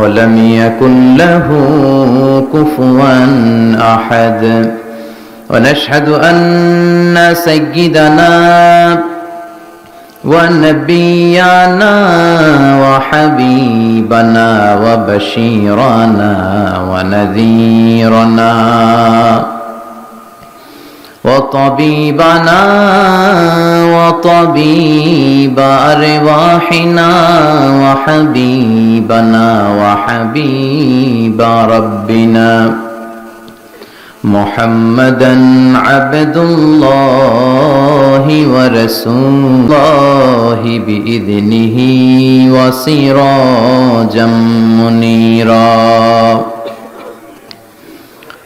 ولم يكن له كفوا أحد. ونشهد أن سيدنا ونبينا وحبيبنا وبشيرنا ونذيرنا وطبيبنا وطبيب أرواحنا وحبيبنا وحبيب ربنا محمدا عبد الله ورسول الله بإذنه وسراجا منيرا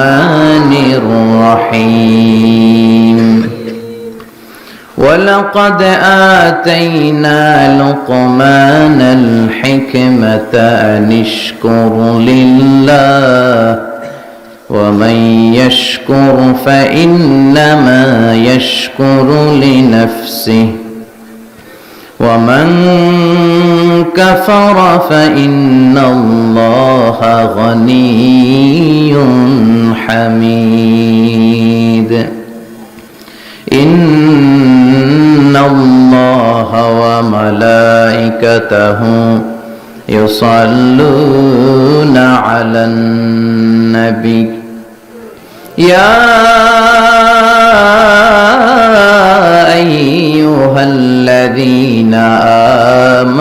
الرحمن الرحيم. ولقد آتينا لقمان الحكمة أن اشكر لله ومن يشكر فإنما يشكر لنفسه. ومن كفر فإن الله غني حميد إن الله وملائكته يصلون على النبي يا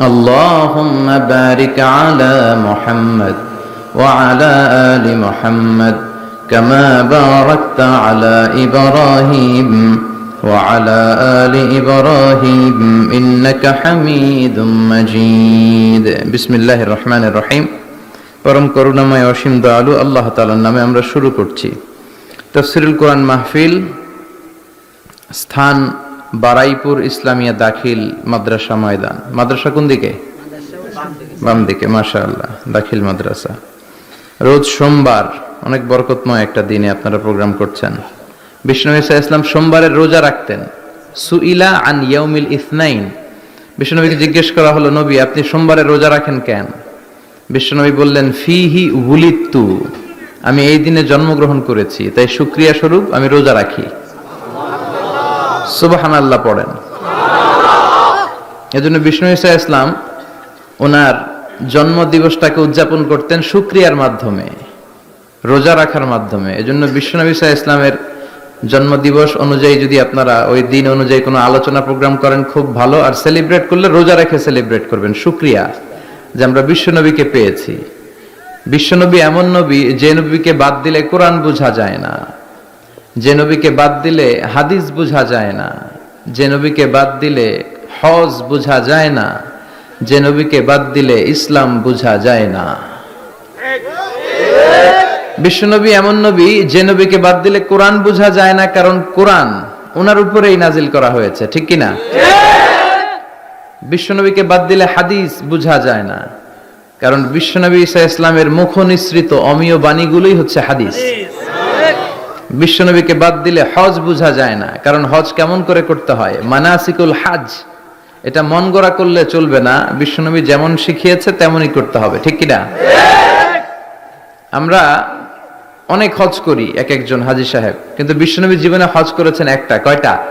اللهم بارك على محمد وعلى آل محمد كما باركت على إبراهيم وعلى آل إبراهيم إنك حميد مجيد بسم الله الرحمن الرحيم পরম করুণাময় অসীম দয়ালু আল্লাহ তাআলার নামে আমরা শুরু করছি তফসিরুল কোরআন মাহফিল স্থান বারাইপুর ইসলামিয়া দাখিল মাদ্রাসা ময়দান। মাদ্রাসা কোন দিকে? বাম দিকে আল্লাহ দাখিল মাদ্রাসা। রোজ সোমবার, অনেক বরকতময় একটা দিনে আপনারা প্রোগ্রাম করছেন। বিষ্ণু ইসা ইসলাম সোমবারের রোজা রাখতেন। সুইলা আন ইয়াউমিল ইসনাইন। বিষ্ণুনবীকে জিজ্ঞেস করা হলো, নবী, আপনি সোমবারের রোজা রাখেন কেন? বিশ্বনবী বললেন ফি ফিহি উলিত্তু, আমি এই দিনে জন্মগ্রহণ করেছি, তাই সুক্রিয়া স্বরূপ আমি রোজা রাখি। সুবাহান আল্লাহ পড়েন। এজন্য বিষ্ণু ইসা ইসলাম ওনার জন্ম দিবসটাকে উদযাপন করতেন সুক্রিয়ার মাধ্যমে, রোজা রাখার মাধ্যমে। এজন্য বিশ্বনবী ইসা ইসলামের জন্ম দিবস অনুযায়ী যদি আপনারা ওই দিন অনুযায়ী কোনো আলোচনা প্রোগ্রাম করেন, খুব ভালো। আর সেলিব্রেট করলে রোজা রেখে সেলিব্রেট করবেন, সুক্রিয়া যে আমরা বিশ্বনবীকে পেয়েছি। বিশ্বনবী এমন নবী যে নবীকে বাদ দিলে কোরআন বোঝা যায় না। যে নবীকে বাদ দিলে হাদিস বোঝা যায় না। যে নবীকে বাদ দিলে হজ বোঝা যায় না। যে নবীকে বাদ দিলে ইসলাম বোঝা যায় না। বিশ্বনবী এমন নবী, যে নবীকে বাদ দিলে কোরআন বোঝা যায় না, কারণ কোরআন ওনার উপরেই নাজিল করা হয়েছে, ঠিক কিনা? বিশ্বনবীকে বাদ দিলে হাদিস বোঝা যায় না। কারণ বিশ্বনবী ইসা ইসলামের মুখ নিঃসৃত অমীয় বাণীগুলোই হচ্ছে হাদিস। বিশ্বনবীকে বাদ দিলে হজ বোঝা যায় না। কারণ হজ কেমন করে করতে হয়? মানাসিকুল হাজ। এটা মন গড়া করলে চলবে না। বিশ্বনবী যেমন শিখিয়েছে, তেমনই করতে হবে। ঠিক কিনা? আমরা অনেক হজ করি, এক একজন হাজি সাহেব। কিন্তু বিশ্বনবী জীবনে হজ করেছেন একটা, কয়টা?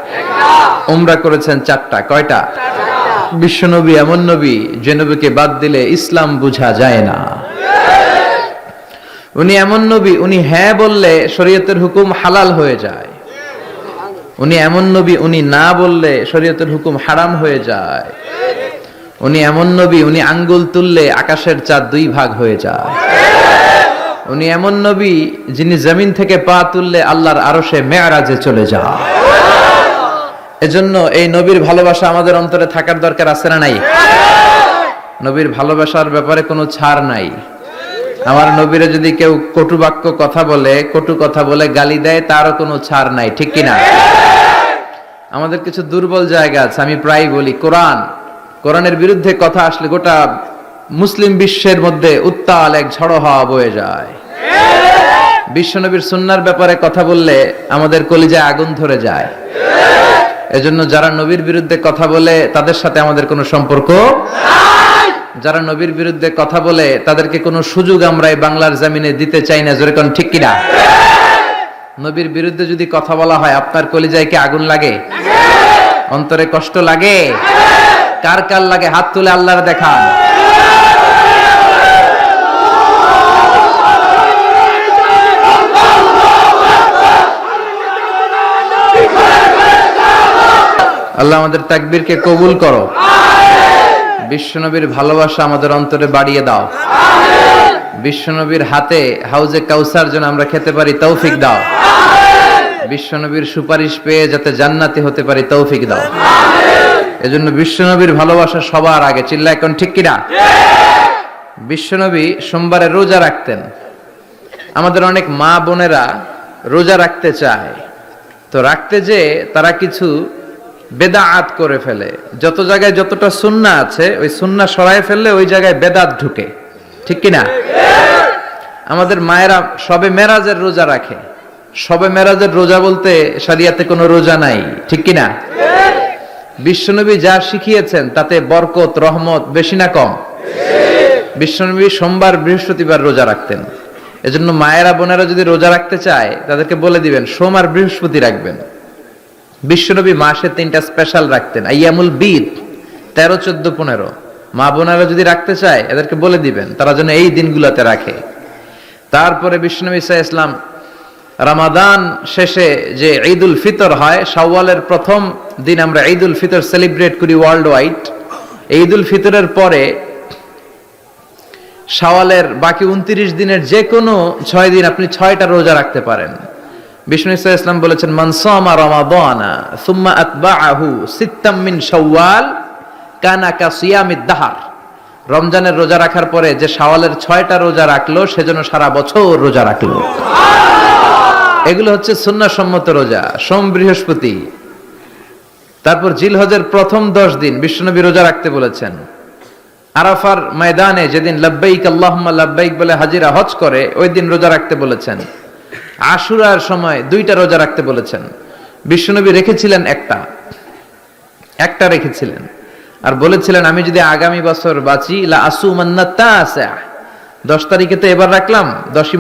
উমরা করেছেন চারটা, কয়টা? বিশ্বনবী এমন নবী যে নবীকে বাদ দিলে ইসলাম বোঝা যায় না। উনি এমন নবী, উনি হ্যাঁ বললে শরীয়তের হুকুম হালাল হয়ে যায়। উনি এমন নবী, উনি না বললে শরীয়তের হুকুম হারাম হয়ে যায়। উনি এমন নবী, উনি আঙ্গুল তুললে আকাশের চাঁদ দুই ভাগ হয়ে যায়। উনি এমন নবী, যিনি জমিন থেকে পা তুললে আল্লাহর আরশে মেয়ারাজে চলে যায়। এজন্য এই নবীর ভালোবাসা আমাদের অন্তরে থাকার দরকার আছে না নাই? নবীর ভালোবাসার ব্যাপারে কোনো ছাড় নাই। আমার নবীরে যদি কেউ কটু বাক্য কথা বলে, কটু কথা বলে গালি দেয়, তারও কোনো ছাড় নাই, ঠিক কিনা আমাদের কিছু দুর্বল জায়গা আছে, আমি প্রায় বলি, কোরআন। কোরআনের বিরুদ্ধে কথা আসলে গোটা মুসলিম বিশ্বের মধ্যে উত্তাল এক ঝড়ো হাওয়া বয়ে যায়। বিশ্বনবীর সুন্নার ব্যাপারে কথা বললে আমাদের কলিজায় আগুন ধরে যায়। এজন্য যারা নবীর বিরুদ্ধে কথা বলে, তাদের সাথে আমাদের কোনো সম্পর্ক যারা নবীর বিরুদ্ধে কথা বলে, তাদেরকে কোনো সুযোগ আমরা এই বাংলার জামিনে দিতে চাই না। জোরে কোন ঠিক কিনা? নবীর বিরুদ্ধে যদি কথা বলা হয়, আপনার কলিজায় কি আগুন লাগে? অন্তরে কষ্ট লাগে? কার কার লাগে? হাত তুলে আল্লাহর দেখান। আল্লাহ আমাদের তাকবীরকে কবুল করো। বিশ্বনবীর ভালোবাসা আমাদের অন্তরে বাড়িয়ে দাও। বিশ্বনবীর হাতে হাউজে কাউসার যেন আমরা খেতে পারি তৌফিক দাও। বিশ্বনবীর সুপারিশ পেয়ে যাতে জান্নাতি হতে পারি তৌফিক দাও। এজন্য বিশ্বনবীর ভালোবাসা সবার আগে চিল্লা এখন ঠিক কিনা? বিশ্বনবী সোমবারে রোজা রাখতেন। আমাদের অনেক মা বোনেরা রোজা রাখতে চায়। তো রাখতে যে তারা কিছু বেদাআত করে ফেলে। যত জায়গায় যতটা সুন্না আছে, ওই সুন্না সরায় ফেললে ওই জায়গায় বেদাত ঢুকে। ঠিক কিনা আমাদের মায়েরা সবে মেরাজের রোজা রাখে। সবে মেরাজের রোজা বলতে শরিয়াতে কোনো রোজা নাই। ঠিক কিনা বিশ্বনবী যা শিখিয়েছেন, তাতে বরকত, রহমত বেশি না কম? বিশ্বনবী সোমবার বৃহস্পতিবার রোজা রাখতেন। এজন্য মায়েরা, বোনেরা যদি রোজা রাখতে চায়, তাদেরকে বলে দিবেন, সোম আর বৃহস্পতি রাখবেন। বিশ্বনবী মাসে তিনটা স্পেশাল রাখতেন। আইয়ামুল বিদ তেরো, চোদ্দ, পনেরো। মা বোনারা যদি রাখতে চায়, এদেরকে বলে দিবেন, তারা যেন এই দিনগুলোতে রাখে। তারপরে বিষ্ণু ইসা ইসলাম রামাদান শেষে যে ঈদ উল ফিতর হয় সাওয়ালের প্রথম দিন আমরা ঈদ উল ফিতর সেলিব্রেট করি ওয়ার্ল্ড ওয়াইড ঈদ উল ফিতরের পরে সাওয়ালের বাকি উনত্রিশ দিনের যে কোনো ছয় দিন আপনি ছয়টা রোজা রাখতে পারেন। বিষ্ণু ইসা ইসলাম বলেছেন মানসামা রমাদানা, সুম্মা আতবাআহু সিত্তাম মিন শাওয়াল, কানা কা দাহার। রমজানের রোজা রাখার পরে যে শাওয়ালের ছয়টা রোজা রাখল সেজন্য সারা বছর রোজা রাখল। এগুলো হচ্ছে সুন্নাসম্মত রোজা, সোম বৃহস্পতি। তারপর জিলহজের প্রথম দশ দিন বিশ্বনবী রোজা রাখতে বলেছেন, আরাফার ময়দানে যেদিন লাব্বাইক আল্লাহুম্মা লাব্বাইক বলে হাজিরা হজ করে, ওই দিন রোজা রাখতে বলেছেন আশুরার সময় দুইটা রোজা রাখতে বলেছেন। বিশ্বনবী রেখেছিলেন একটা। একটা রেখেছিলেন। আর বলেছিলেন, আমি যদি আগামী বছর বাঁচি, লা আসু মান্নাত্তা দশ তারিখে তো এবার রাখলাম, দশই